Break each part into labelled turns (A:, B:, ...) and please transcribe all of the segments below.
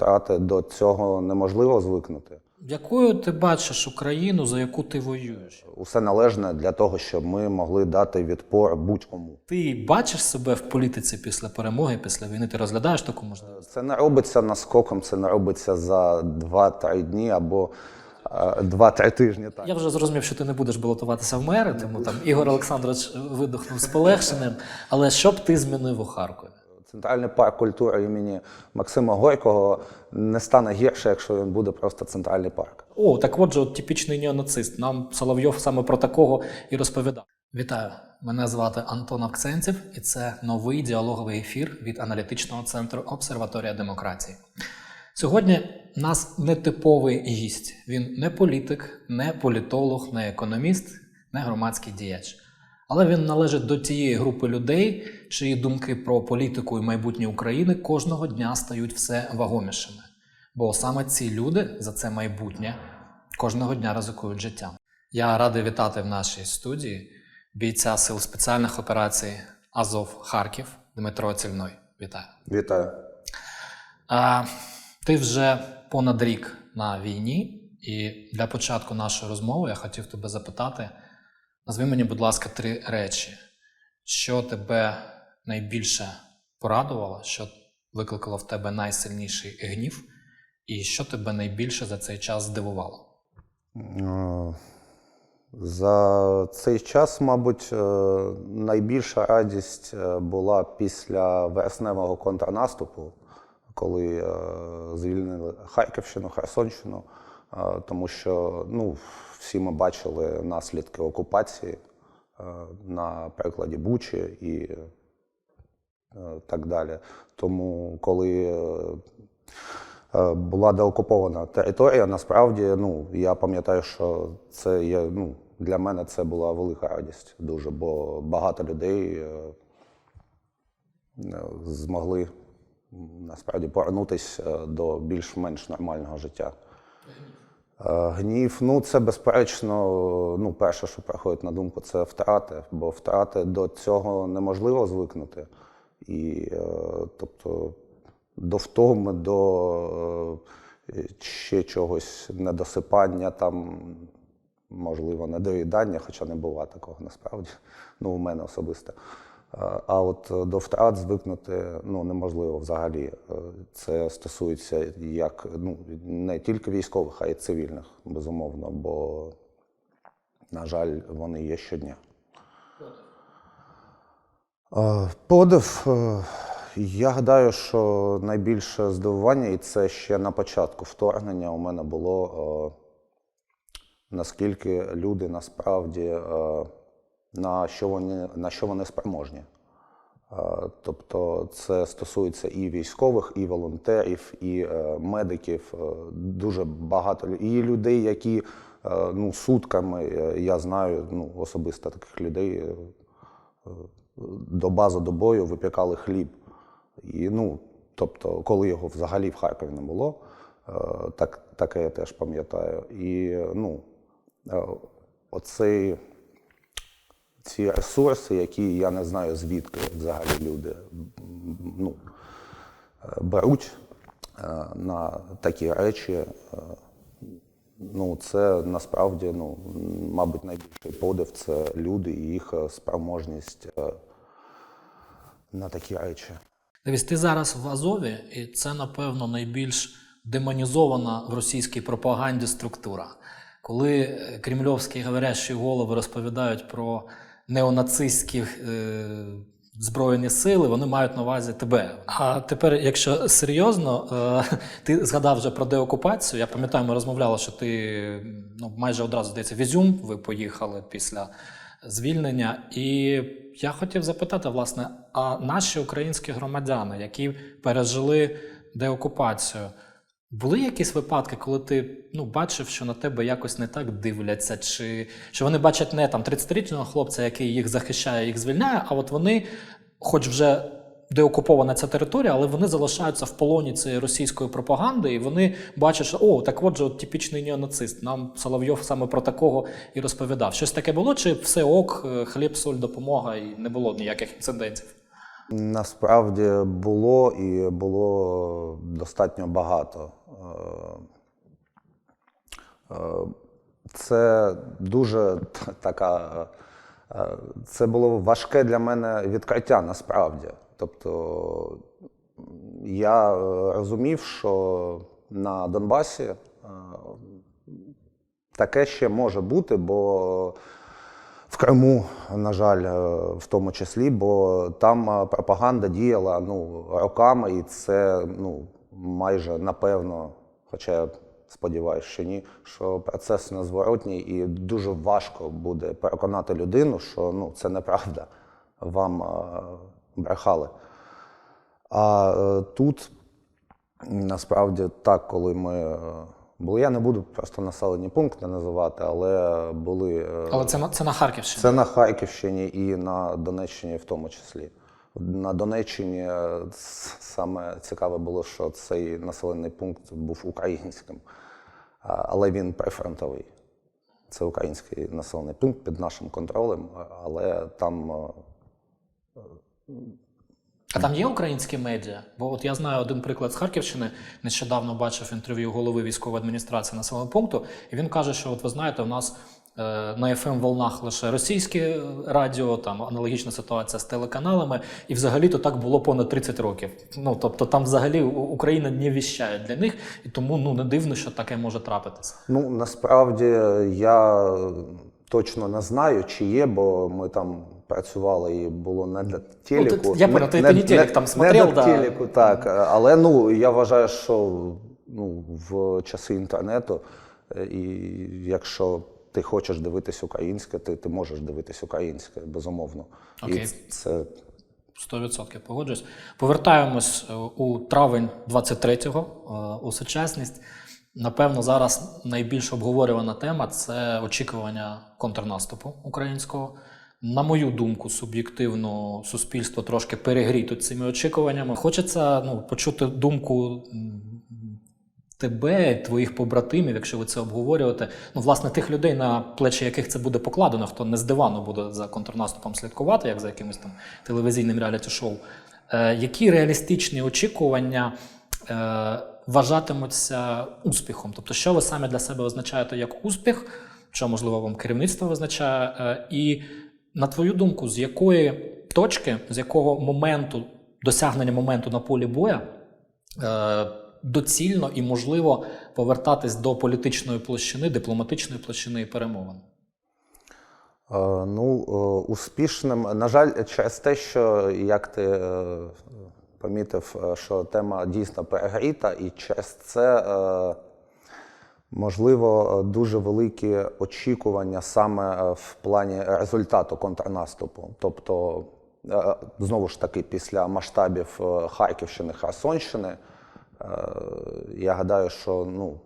A: втрати до цього неможливо звикнути.
B: Якою ти бачиш Україну, за яку ти воюєш?
A: Усе належне для того, щоб ми могли дати відпор будь-кому.
B: Ти бачиш себе в політиці після перемоги, після війни? Ти розглядаєш таку можливість?
A: Це не робиться наскоком, це не робиться за 2-3 дні або е, 2-3 тижні. Так.
B: Я вже зрозумів, що ти не будеш балотуватися в мери, тому там Ігор Олександрович видихнув з полегшенням. Але що б ти змінив у Харкові?
A: Центральний парк культури імені Максима Горького не стане гірше, якщо він буде просто центральний парк.
B: О, так от же от типічний неонацист. Нам Соловйов саме про такого і розповідав. Вітаю! Мене звати Антон Акцентів, і це новий діалоговий ефір від аналітичного центру Обсерваторія демократії. Сьогодні нас нетиповий гість. Він не політик, не політолог, не економіст, не громадський діяч. Але він належить до тієї групи людей, чиї думки про політику і майбутнє України кожного дня стають все вагомішими. Бо саме ці люди за це майбутнє кожного дня ризикують життям. Я радий вітати в нашій студії бійця сил спеціальних операцій Азов Харків Дмитро Цільной. Вітаю.
A: Вітаю.
B: А, ти вже понад рік на війні, і для початку нашої розмови я хотів тебе запитати: назви мені, будь ласка, три речі, що тебе найбільше порадувало, що викликало в тебе найсильніший гнів, і що тебе найбільше за цей час здивувало?
A: Е, За цей час, мабуть, е, найбільша радість е, була після вересневого контрнаступу, коли звільнили Харківщину, Херсонщину, тому що ну, всі ми бачили наслідки окупації е, на прикладі Бучі і е, так далі. Тому, коли е, була деокупована територія, насправді ну, я пам'ятаю, що це є, ну, для мене це була велика радість дуже, бо багато людей змогли насправді повернутися до більш-менш нормального життя. Е, Гнів, ну це безперечно, ну, перше, що приходить на думку, це втрати, бо втрати до цього неможливо звикнути. І е, тобто до втоми, до е, ще чогось недосипання, там, можливо, недоїдання, хоча не буває такого насправді, ну, у мене особисто. Е, А от е, до втрат звикнути ну, неможливо взагалі. Е, Це стосується як ну, не тільки військових, а й цивільних, безумовно, бо, на жаль, вони є щодня. Подив, я гадаю, що найбільше здивування, і це ще на початку вторгнення у мене було, наскільки люди насправді на що вони, на що вони спроможні. Е, Тобто це стосується і військових, і волонтерів, і е, медиків. е, Дуже багато і людей, які ну, сутками, я знаю ну, особисто таких людей, до бази до бою випікали хліб. І, ну, тобто, коли його взагалі в Харкові не було, так, таке я теж пам'ятаю. І ну, оцей ці ресурси, які я не знаю звідки взагалі люди ну, беруть е, на такі речі. е, Ну, це насправді, ну, мабуть, найбільший подив це люди і їх спроможність е, на такі речі.
B: Дивись, ти зараз в Азові, і це, напевно, найбільш демонізована в російській пропаганді структура. Коли кремльовські говорящі голови розповідають про неонацистські е, збройні сили, вони мають на увазі тебе. А тепер, якщо серйозно, е, ти згадав вже про деокупацію. Я пам'ятаю, ми розмовляли, що ти ну, майже одразу здається, в Ізюм ви поїхали після звільнення. І я хотів запитати, власне, а наші українські громадяни, які пережили деокупацію, були якісь випадки, коли ти ну, бачив, що на тебе якось не так дивляться, чи що вони бачать не там 30-річного хлопця, який їх захищає, їх звільняє, а от вони, хоч вже деокупована ця територія, але вони залишаються в полоні цієї російської пропаганди, і вони бачать, що о, так от же от типічний неонацист. Нам Соловйов саме про такого і розповідав. Щось таке було, чи все ок, е, хліб, соль, допомога, і не було ніяких інцидентів?
A: Насправді було і було достатньо багато. Це дуже така. Це було важке для мене відкриття насправді. Тобто я розумів, що на Донбасі е, таке ще може бути, бо в Криму, на жаль, е, в тому числі, бо там е, пропаганда діяла ну, роками, і це ну, майже напевно, хоча я сподіваюся, що ні, що процес незворотній і дуже важко буде переконати людину, що ну, це неправда, вам е, брехали. А е, тут насправді так, коли ми е, були, я не буду просто населені пункти називати, але були.
B: Але це на це на Харківщині.
A: це на Харківщині і на Донеччині в тому числі. На Донеччині е, саме цікаве було, що цей населений пункт був українським, але він прифронтовий. Це український населений пункт під нашим контролем, але там е,
B: А там є українські медіа? Бо от я знаю один приклад з Харківщини. Нещодавно бачив інтерв'ю голови військової адміністрації населеного пункту, і він каже, що от ви знаєте, у нас е, на fm волнах лише російське радіо, там аналогічна ситуація з телеканалами, і взагалі-то так було понад 30 років. Ну тобто там взагалі Україна не віщає для них, і тому ну не дивно, що таке може трапитися.
A: Ну, насправді я точно не знаю, чи є, бо ми там працювали і було не для телеку.
B: Ну, ти- я понял, ти- ти не телек там смотрел,
A: не
B: да.
A: телеку, так. Але ну, я вважаю, що ну, в часи інтернету, е, і якщо ти хочеш дивитись українське, ти, ти можеш дивитись українське, безумовно.
B: Окей.
A: І це
B: 100% погоджуюсь. Повертаємось е, у травень 23-го е, у сучасність. Напевно, зараз найбільш обговорювана тема це очікування контрнаступу українського. На мою думку, суб'єктивно суспільство трошки перегріто цими очікуваннями. Хочеться ну, почути думку тебе, твоїх побратимів, якщо ви це обговорюєте. Ну, власне, тих людей, на плечі яких це буде покладено, хто не з буде за контрнаступом слідкувати, як за якимось там телевізійним реаліті-шоу. Е, які реалістичні очікування е, вважатимуться успіхом? Тобто, що ви самі для себе визначаєте як успіх, що можливо вам керівництво визначає, е, і на твою думку, з якої точки, з якого моменту досягнення моменту на полі боя е, доцільно і можливо повертатись до політичної площини, дипломатичної площини і перемовин?
A: Е, Ну, е, успішним, на жаль, через те, що як ти е, помітив, що тема дійсно перегріта, і через це можливо дуже великі очікування саме в плані результату контрнаступу. Тобто, знову ж таки, після масштабів Харківщини, Херсонщини, я гадаю, що ну,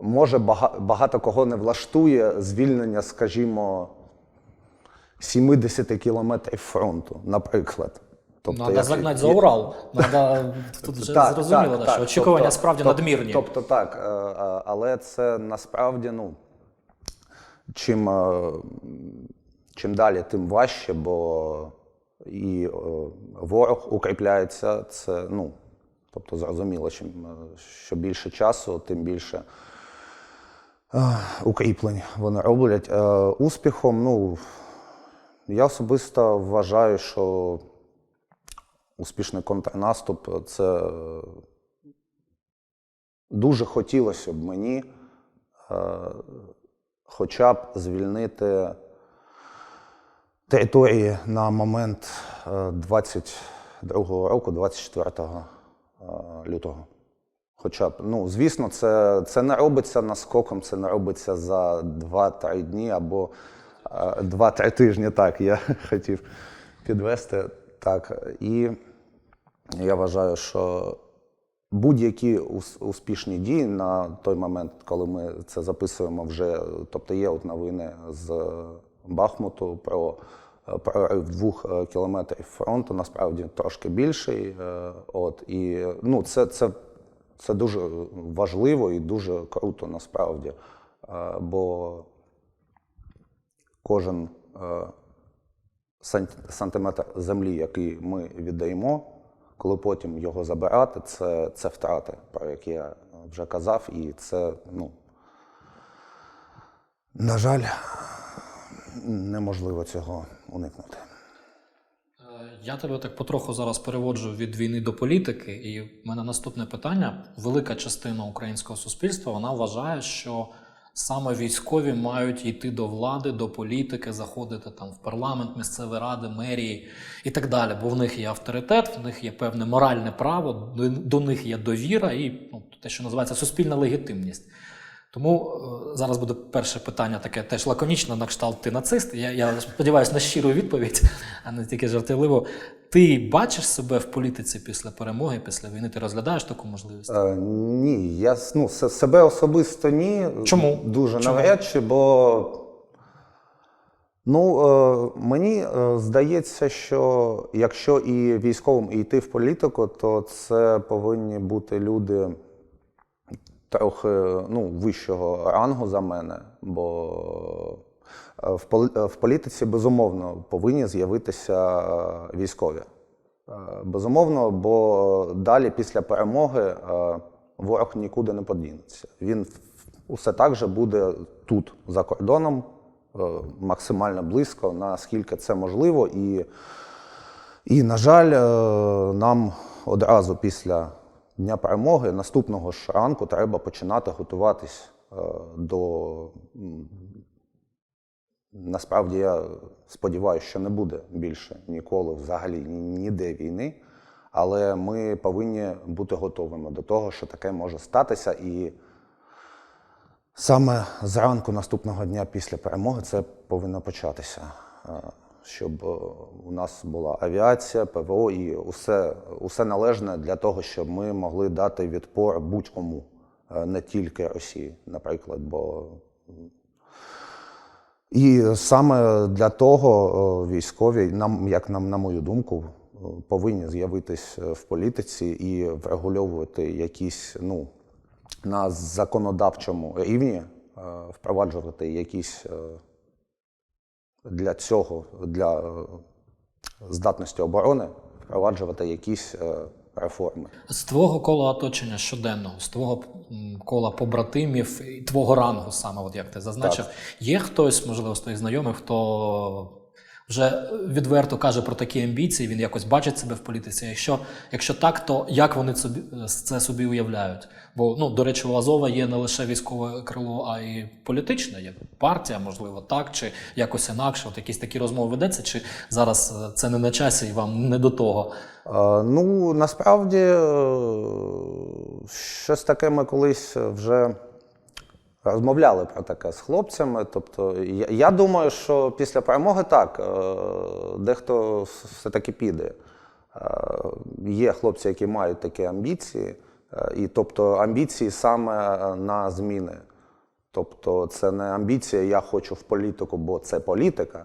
A: може багато кого не влаштує звільнення, скажімо, 70 кілометрів фронту, наприклад.
B: Надо
A: як-
B: загнати за Урал. Надо, тут вже
A: Так,
B: зрозуміло,
A: так,
B: да,
A: так.
B: що очікування
A: Тобто-
B: справді
A: тобто-
B: надмірні.
A: Тобто так, е, е, але це насправді, ну, чим, е, чим далі, тим важче, бо і е, ворог укріпляється. Це, ну, тобто зрозуміло, чим, е, що більше часу, тим більше е, укріплень вони роблять. Е, Успіхом, ну, я особисто вважаю, що успішний контрнаступ це дуже хотілося б мені хоча б звільнити території на момент е, 22-го року, 24 е, лютого. Хоча б, ну, звісно, це, це не робиться наскоком, це не робиться за 2-3 дні або е, 2-3 тижні. Так, я хотів підвести. Так, і я вважаю, що будь-які успішні дії на той момент, коли ми це записуємо, вже тобто є от новини з Бахмуту про е, прорив двох е, кілометрів фронту, насправді трошки більший. е, От і ну, це, це, це дуже важливо і дуже круто насправді. Е, Бо кожен е, сантиметр землі, який ми віддаємо, коли потім його забирати, це, це втрати, про які я вже казав, і це, ну, на жаль, неможливо цього уникнути.
B: Е, Я тебе так потроху зараз переводжу від війни до політики, і в мене наступне питання. Велика частина українського суспільства вона вважає, що саме військові мають йти до влади, до політики, заходити там в парламент, місцеві ради, мерії і так далі. Бо в них є авторитет, в них є певне моральне право, до, них є довіра і ну, те, що називається суспільна легітимність. Тому е, зараз буде перше питання таке теж лаконічне, на кшталт ти нацист. Я, я сподіваюся на щиру відповідь, а не тільки жартівливо. Ти бачиш себе в політиці після перемоги, після війни? Ти розглядаєш таку можливість?
A: Е, ні, я ну, себе особисто ні.
B: Чому?
A: Дуже
B: Чому?
A: навряд чи, бо ну, е, мені е, здається, що якщо і військовим і йти в політику, то це повинні бути люди трохи ну, вищого рангу за мене. Бо е, е, в політиці безумовно повинні з'явитися е, військові. Е, Безумовно, бо далі після перемоги е, ворог нікуди не подінеться. Він усе так же буде тут, за кордоном, е, максимально близько, наскільки це можливо. І, і на жаль, е, нам одразу після Дня перемоги, наступного ж ранку, треба починати готуватись е, до Насправді я сподіваюся, що не буде більше ніколи взагалі ніде війни, але ми повинні бути готовими до того, що таке може статися. І саме зранку наступного дня після перемоги це повинно початися. Щоб е, у нас була авіація, ПВО і усе, усе належне для того, щоб ми могли дати відпор будь-кому, е, не тільки Росії, наприклад. Бо і саме для того е, військові, нам, як нам, на мою думку, повинні з'явитись в політиці і врегульовувати якісь, ну, на законодавчому рівні, впроваджувати якісь для цього, для е, здатності оборони, впроваджувати якісь е, реформи.
B: З твого кола оточення щоденного, з твого кола побратимів і твого рангу, саме от як ти зазначив, є хтось, можливо, з твоїх знайомих, хто вже відверто каже про такі амбіції, він якось бачить себе в політиці. Якщо, якщо так, то як вони собі, це собі уявляють? Бо, ну, до речі, у Азова є не лише військове крило, а й політичне, є партія, можливо, так, чи якось інакше. От якісь такі розмови ведеться, чи зараз е, це не на часі і вам не до того.
A: Е, Ну, насправді, е, щось таке ми колись вже розмовляли про таке з хлопцями. Тобто, я, я думаю, що після перемоги так, е, дехто все-таки піде. Е, Є хлопці, які мають такі амбіції, е, і тобто амбіції саме на зміни. Тобто це не амбіція Я хочу в політику, бо це політика,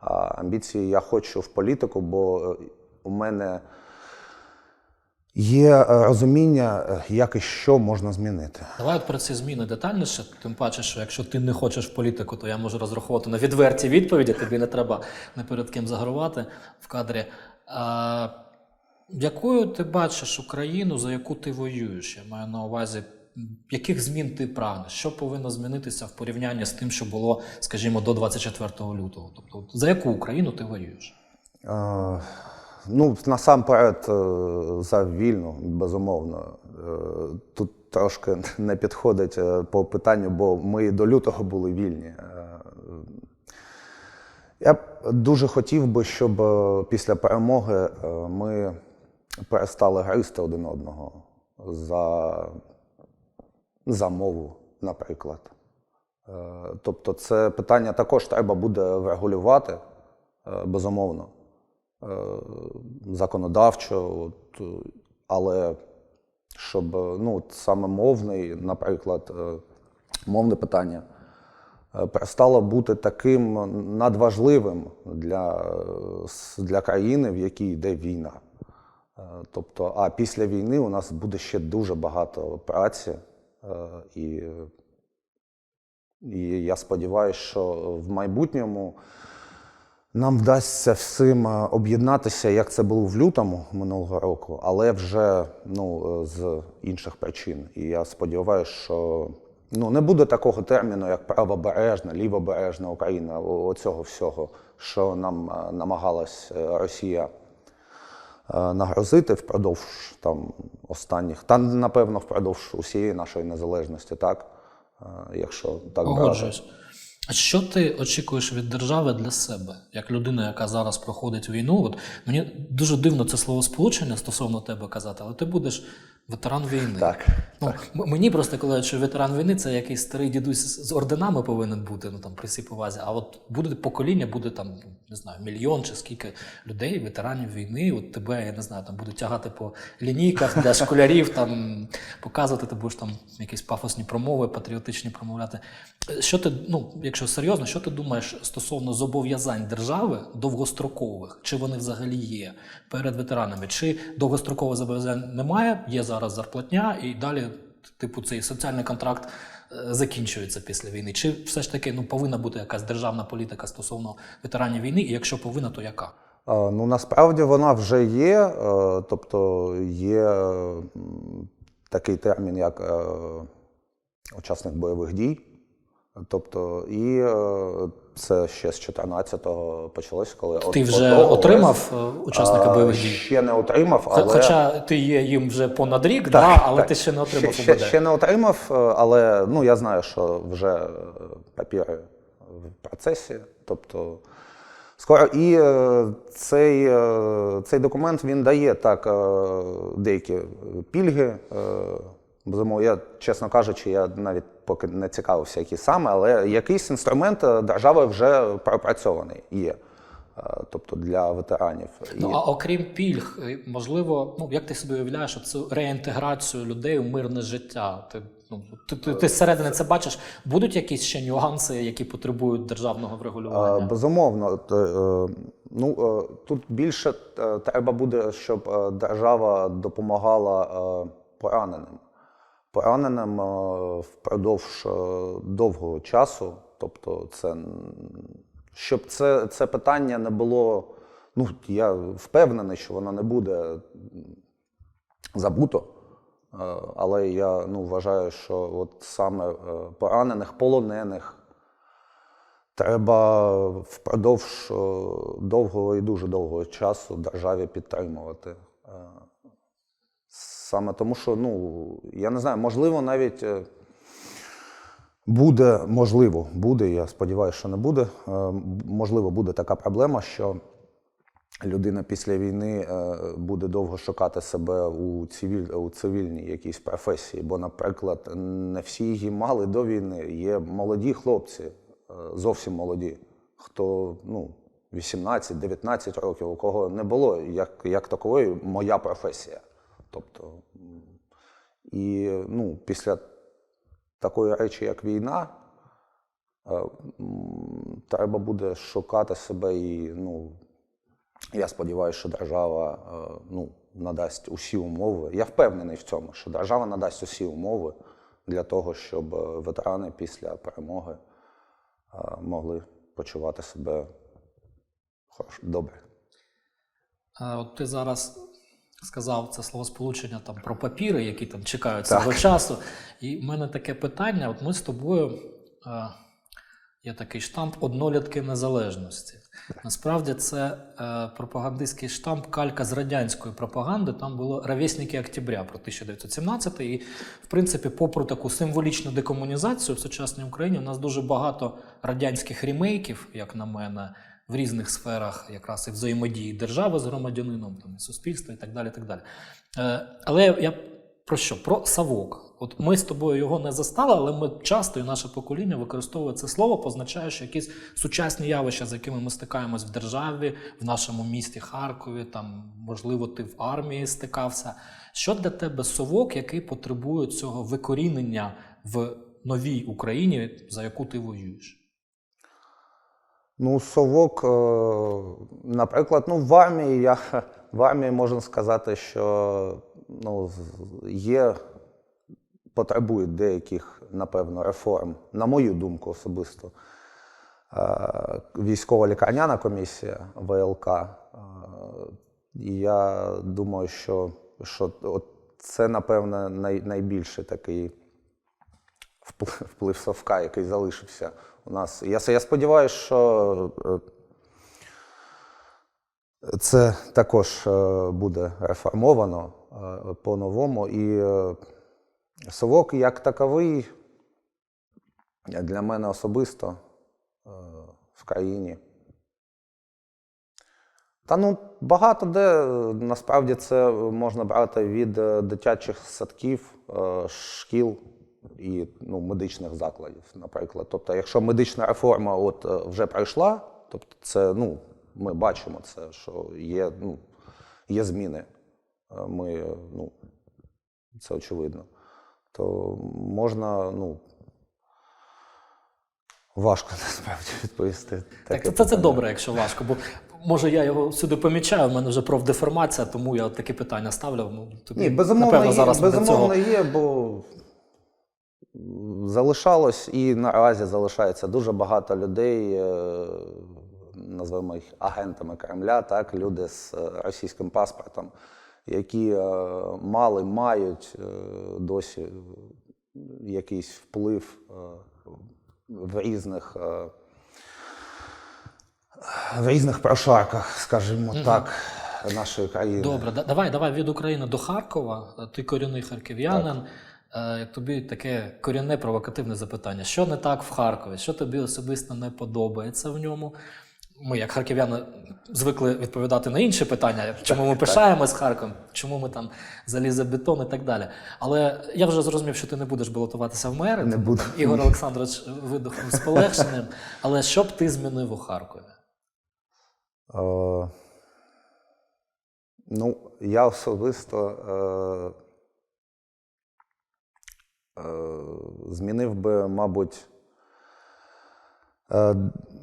A: а амбіції Я хочу в політику, бо у мене є е, розуміння, е, як і що можна змінити.
B: Давай от про ці зміни детальніше. Тим паче, що якщо ти не хочеш в політику, то я можу розраховувати на відверті відповіді. Тобі не треба не перед ким загравати в кадрі. А, якою ти бачиш Україну, за яку ти воюєш? Я маю на увазі, яких змін ти прагнеш? Що повинно змінитися в порівнянні з тим, що було, скажімо, до 24 лютого? Тобто, за яку Україну ти воюєш?
A: Е, Ну, насамперед, е, за вільну, безумовно. Е, Тут трошки не підходить е, по питанню, бо ми до лютого були вільні. Я дуже хотів би, щоб після перемоги ми перестали гризти один одного за, за мову, наприклад. Тобто, це питання також треба буде врегулювати, безумовно законодавчо, от, е, але щоб е, ну, саме мовний, наприклад, е, мовне питання е, перестало бути таким надважливим для, е, для країни, в якій йде війна. Е, Тобто, а після війни у нас буде ще дуже багато праці, е, і, і я сподіваюся, що в майбутньому нам вдасться всім е, об'єднатися, як це було в лютому минулого року, але вже ну, е, з інших причин. І я сподіваюся, що ну, не буде такого терміну, як правобережна, лівобережна Україна, оцього всього, що нам е, намагалась Росія нагрозити впродовж там, останніх, та напевно впродовж усієї нашої незалежності, так? Якщо так брати.
B: Що ти очікуєш від держави для себе, як людина, яка зараз проходить війну? От мені дуже дивно це словосполучення стосовно тебе казати, але ти будеш ветеран війни.
A: Так.
B: Ну, м- мені просто коли що ветеран війни це якийсь старий дідусь з орденами повинен бути, ну там при всій повазі. А от буде покоління, буде там, не знаю, мільйон чи скільки людей, ветеранів війни. От тебе, я не знаю, там будуть тягати по лінійках для школярів, там показувати, ти будеш там якісь пафосні промови, патріотичні промовляти. Що ти, ну, якщо серйозно, що ти думаєш стосовно зобов'язань держави довгострокових? Чи вони взагалі є перед ветеранами? Чи довгострокових зобов'язань немає? Є зараз зарплатня, і далі, типу, цей соціальний контракт е, закінчується після війни? Чи все ж таки ну, повинна бути якась державна політика стосовно ветеранів війни? І якщо повинна, то яка?
A: Ну, насправді вона вже є, е, тобто є такий термін, як е, учасник бойових дій. Тобто, і е, це ще з 14-го почалось, коли
B: Ти
A: от-
B: вже
A: от-
B: отримав е, учасника бойових дій?
A: Ще не отримав, але
B: Хоча ти є їм вже понад рік, да, але ти ще не отримав
A: ще, ще, ще не отримав, е, але ну, я знаю, що вже папіри в процесі. Тобто скоро. І цей, цей документ він дає так деякі пільги. Безумовно, я, чесно кажучи, я навіть поки не цікавився, які саме, але якийсь інструмент е, держави вже пропрацьований є. Е, Тобто для ветеранів.
B: Ну а окрім пільг, е, можливо, ну як ти собі уявляєш цю реінтеграцію людей у мирне життя? Ти ну ти, ти, ти зсередини це бачиш? Будуть якісь ще нюанси, які потребують державного врегулювання?
A: Безумовно, ну тут більше треба буде, щоб держава допомагала пораненим. Пораненим е, впродовж е, довгого часу. Тобто, це щоб це, це питання не було. Ну, я впевнений, що воно не буде забуто. Е, Але я ну, вважаю, що от саме поранених, полонених, Треба впродовж довгого і дуже довгого часу державі підтримувати. Саме тому, що, ну, я не знаю, можливо, навіть е, буде, можливо, буде, я сподіваюся, що не буде. е, Можливо, буде така проблема, що людина після війни е, буде довго шукати себе у, цивіль, у цивільній якійсь професії. Бо, наприклад, не всі її мали до війни. Є молоді хлопці, зовсім молоді, хто ну, 18-19 років, у кого не було як, як такової моя професія. Тобто, і ну, після такої речі, як війна, е, треба буде шукати себе і ну, я сподіваюся, що держава е, ну, надасть усі умови. Я впевнений в цьому, що держава надасть усі умови для того, щоб е, ветерани після перемоги могли почувати себе добре.
B: Е, От ти зараз сказав це словосполучення там про папіри, які там чекають
A: Так.
B: свого часу. І в мене таке питання: от ми з тобою. Е, Є такий штамп однолітки незалежності. Насправді це е, пропагандистський штамп калька з радянської пропаганди. Там було ровесники Октября про 1917 І, в принципі, попри таку символічну декомунізацію в сучасній Україні, у нас дуже багато радянських ремейків, як на мене, в різних сферах, якраз і взаємодії держави з громадянином, там, і суспільства і так далі. Так далі. Е, але я про що? Про Савок. От ми з тобою його не застали, але ми часто і наше покоління використовує це слово, позначаючи якісь сучасні явища, з якими ми стикаємось в державі, в нашому місті Харкові. Там, можливо, ти в армії стикався. Що для тебе совок, який потребує цього викорінення в новій Україні, за яку ти воюєш?
A: Ну, совок, е, наприклад, ну, в армії я в армії можна сказати, що ну, є, потребують деяких, напевно, реформ, на мою думку особисто. е, військово-лікарняна комісія ВЛК. Е, І я думаю, що, що от це, напевне, най, найбільший такий вплив, Совка, який залишився у нас. Я, я сподіваюся, що е, це також е, буде реформовано е, по-новому. І совок як таковий для мене особисто в країні. Та ну багато де насправді це можна брати від дитячих садків, шкіл і ну, медичних закладів, наприклад. Тобто, якщо медична реформа от е, вже пройшла, тобто це ну, ми бачимо це, що є, ну, є зміни. Е, Ми, ну, це очевидно. То можна, ну. Важко насправді відповісти.
B: Так,
A: таке
B: це, це добре, якщо важко, бо може я його сюди помічаю, в мене вже профдеформація, тому я таке питання ставлю. Ну, тобі,
A: Ні, безумовно,
B: напевно,
A: є,
B: зараз
A: безумовно
B: цього.
A: є, бо залишалось і наразі залишається дуже багато людей, е, називаємо їх агентами Кремля, так, люди з е, російським паспортом, які е, мали, мають досі якийсь вплив в різних. В різних прошарках, скажімо так, нашої країни.
B: Добре, давай, давай від України до Харкова. Ти корінний харків'янин. Е, Тобі таке корінне провокативне запитання: що не так в Харкові? Що тобі особисто не подобається в ньому? Ми, як харків'яни, звикли відповідати на інші питання, чому ми пишаємось Харковом, чому ми там залізобетон і так далі. Але я вже зрозумів, що ти не будеш балотуватися в мери.
A: Не буду.
B: Ігор Олександрович видохнув з полегшенням. Але що б ти змінив у Харкові?
A: Е, ну, я особисто е, е, змінив би, мабуть. Е,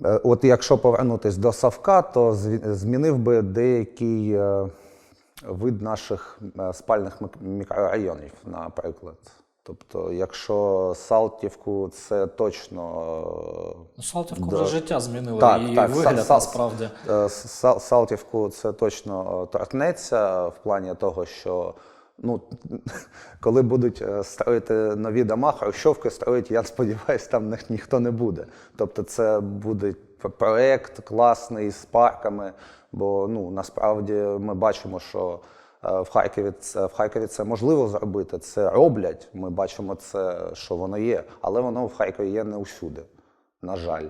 A: е, от якщо повернутися до Савка, то змінив би деякий е, вид наших спальних мікрорайонів, наприклад. Тобто, якщо Салтівку, це точно
B: Ну, Салтівку вже життя змінило
A: Так,
B: її
A: так,
B: вигляд
A: Са- Са-
B: насправді.
A: Салтівку це точно торкнеться в плані того, що ну, коли будуть е, строїти нові дома, Хрущовки строїть, я сподіваюся, там ні- ніхто не буде. Тобто це буде п- проект класний з парками, бо ну, насправді ми бачимо, що е, в Харкові це, в Харкові це можливо зробити, це роблять. Ми бачимо це, що воно є, але воно в Харкові є не усюди, на жаль.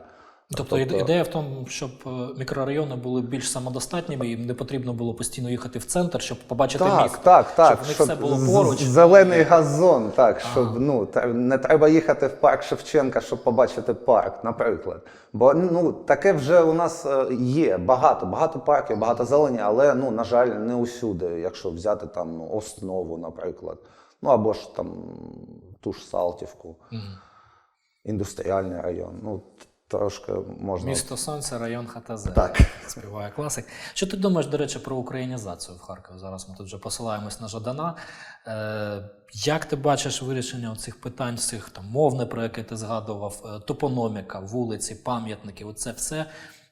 B: Тобто, іде- ідея в тому, щоб е, мікрорайони були більш самодостатніми, їм не потрібно було постійно їхати в центр, щоб побачити
A: Так,
B: місто.
A: так, так.
B: Щоб в них все було поруч.
A: Зелений газон, так, щоб ну, не треба їхати в парк Шевченка, щоб побачити парк, наприклад. Бо ну, таке вже у нас е, є багато, багато парків, багато зелені, але, ну, на жаль, не усюди, якщо взяти там ну, основу, наприклад. Ну або ж там ту ж Салтівку, індустріальний район. Ну, трошки можна.
B: Місто Сонця, район ХТЗ.
A: Так.
B: Співає класик. Що ти думаєш, до речі, про українізацію в Харкові? Зараз ми тут вже посилаємось на Жадана. Е, як ти бачиш вирішення цих питань, цих там мовне, про яке ти згадував, е, топономіка, вулиці, пам'ятники, оце все.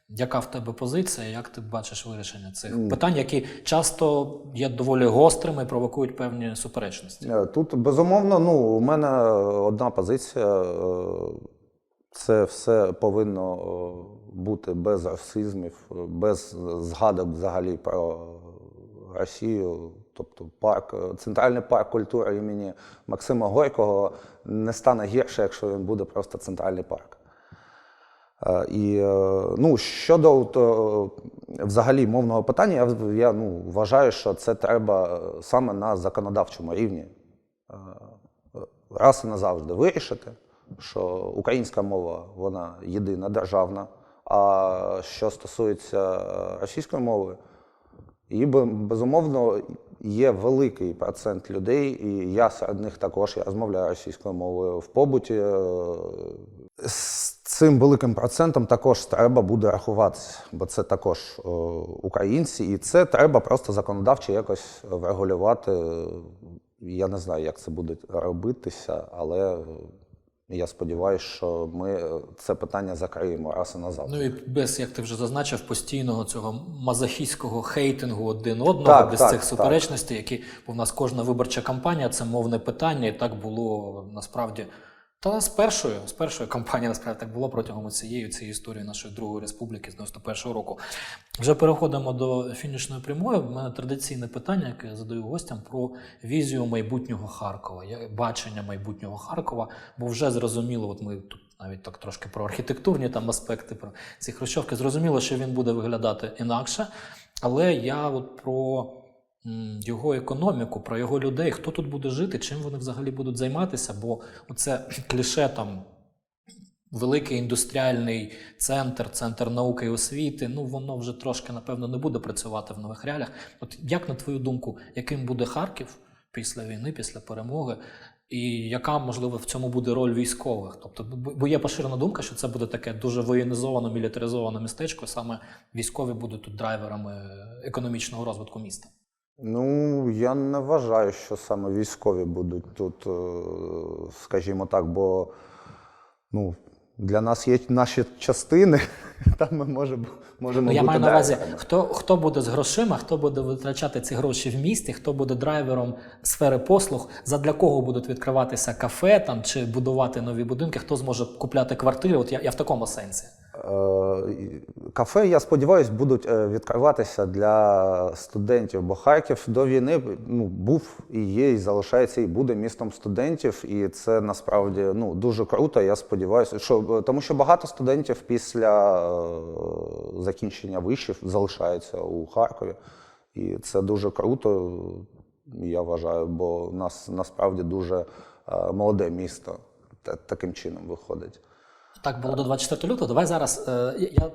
B: Яка в тебе позиція? Як ти бачиш вирішення цих питань, які часто є доволі гострими і провокують певні суперечності?
A: Е, Тут безумовно, ну у мене одна позиція. Це все повинно е, бути без расизмів, е, без згадок взагалі про Росію. Тобто парк, е, центральний парк культури імені Максима Горького не стане гірше, якщо він буде просто центральний парк. І ну, щодо взагалі мовного питання, я, я ну, вважаю, що це треба саме на законодавчому рівні раз і назавжди вирішити, що українська мова вона єдина державна. А що стосується е, російської мови, і безумовно є великий процент людей, і я серед них також я розмовляю російською мовою в побуті. е, З цим великим процентом також треба буде рахуватися, бо це також е, українці, і це треба просто законодавчо якось врегулювати. Я не знаю, як це буде робитися, але я сподіваюся, що ми е, це питання закриємо раз і назавжди.
B: Ну і без, як ти вже зазначив, постійного цього мазохійського хейтингу один одного,
A: Так,
B: без
A: так,
B: цих
A: так.
B: суперечностей, які бо в нас кожна виборча кампанія це мовне питання, і так було насправді. Та з першої, з першої кампанії насправді так було протягом цієї цієї історії нашої Другої республіки з 91-го року. Вже переходимо до фінішної прямої. У мене традиційне питання, яке я задаю гостям про візію майбутнього Харкова, бачення майбутнього Харкова, бо вже зрозуміло, от ми тут навіть так трошки про архітектурні там аспекти, про ці хрущовки, зрозуміло, що він буде виглядати інакше. Але я от про його економіку, про його людей, хто тут буде жити, чим вони взагалі будуть займатися, бо оце кліше там великий індустріальний центр, центр науки і освіти, ну воно вже трошки, напевно, не буде працювати в нових реаліях. От як на твою думку, яким буде Харків після війни, після перемоги, і яка, можливо, в цьому буде роль військових? Тобто, бо є поширена думка, що це буде таке дуже воєнізовано, мілітаризоване містечко, саме військові будуть тут драйверами економічного розвитку міста.
A: Ну, я не вважаю, що саме військові будуть тут, е, скажімо так, бо ну, для нас є наші частини, там ми можемо, можемо
B: Ну, я
A: бути
B: маю на увазі, хто, хто буде з грошима, хто буде витрачати ці гроші в місті, хто буде драйвером сфери послуг, задля кого будуть відкриватися кафе там чи будувати нові будинки, хто зможе купляти квартири. От я, я в такому сенсі.
A: Е, Кафе, я сподіваюся, будуть е, відкриватися для студентів, бо Харків до війни ну, був і є, і залишається, і буде містом студентів. І це насправді ну, дуже круто. Я сподіваюся, що тому що багато студентів після е, закінчення вишів залишаються у Харкові. І це дуже круто, я вважаю, бо у нас насправді дуже е, молоде місто таким чином виходить.
B: Так було до 24 лютого. Давай зараз. Е, я-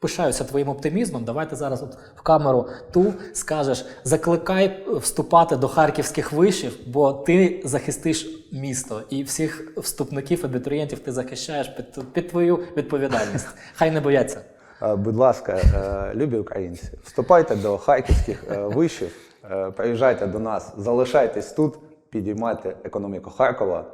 B: пишаюся твоїм оптимізмом. Давай ти зараз от в камеру ту скажеш: закликай вступати до харківських вишів, бо ти захистиш місто і всіх вступників, абітурієнтів ти захищаєш під, під твою відповідальність. Хай не бояться.
A: Е, Будь ласка, е, любі українці, вступайте до харківських вишів, приїжджайте до нас, залишайтесь тут, підіймайте економіку Харкова.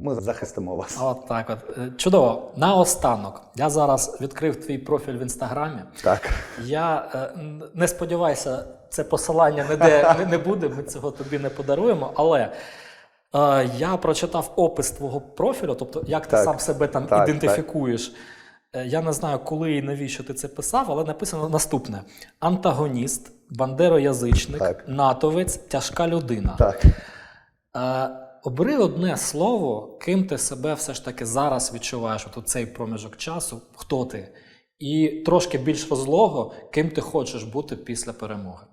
A: Ми захистимо вас.
B: От так от. Е, Чудово. Наостанок. Я зараз відкрив твій профіль в інстаграмі.
A: Так.
B: Я е, не сподіваюся, це посилання ніде не, буде, ми цього тобі не подаруємо. Але е, я прочитав опис твого профілю, тобто як ти
A: Так.
B: сам себе там
A: Так,
B: ідентифікуєш. Е, Я не знаю, коли і навіщо ти це писав, але написано наступне: антагоніст, бандероязичник,
A: Так.
B: натовець, тяжка людина.
A: Так.
B: Е, обери одне слово, ким ти себе все ж таки зараз відчуваєш, от цей проміжок часу, хто ти, і трошки більш розлого, ким ти хочеш бути після перемоги.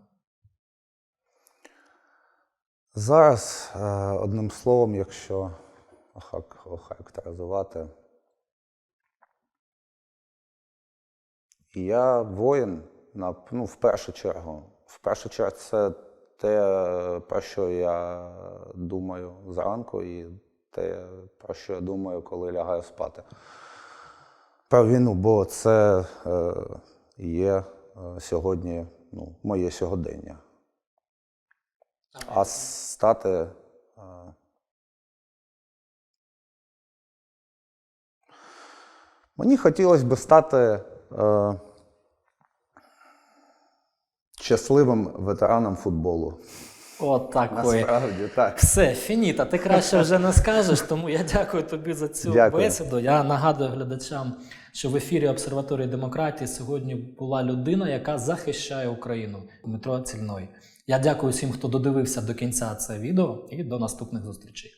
A: Зараз е, одним словом, якщо охарактеризувати, я воїн на, ну, в першу чергу. В першу чергу це те, про що я думаю зранку, і те, про що я думаю, коли лягаю спати. Про війну, бо це е, є е, сьогодні ну, моє сьогодення. А стати. е, Мені хотілося б стати щасливим ветераном футболу.
B: От такої.
A: Насправді, так.
B: Все, фініта, ти краще вже не скажеш, тому я дякую тобі за цю
A: Дякую.
B: бесіду. Я нагадую глядачам, що в ефірі обсерваторії демократії сьогодні була людина, яка захищає Україну Дмитро Цільной. Я дякую всім, хто додивився до кінця це відео, і до наступних зустрічей.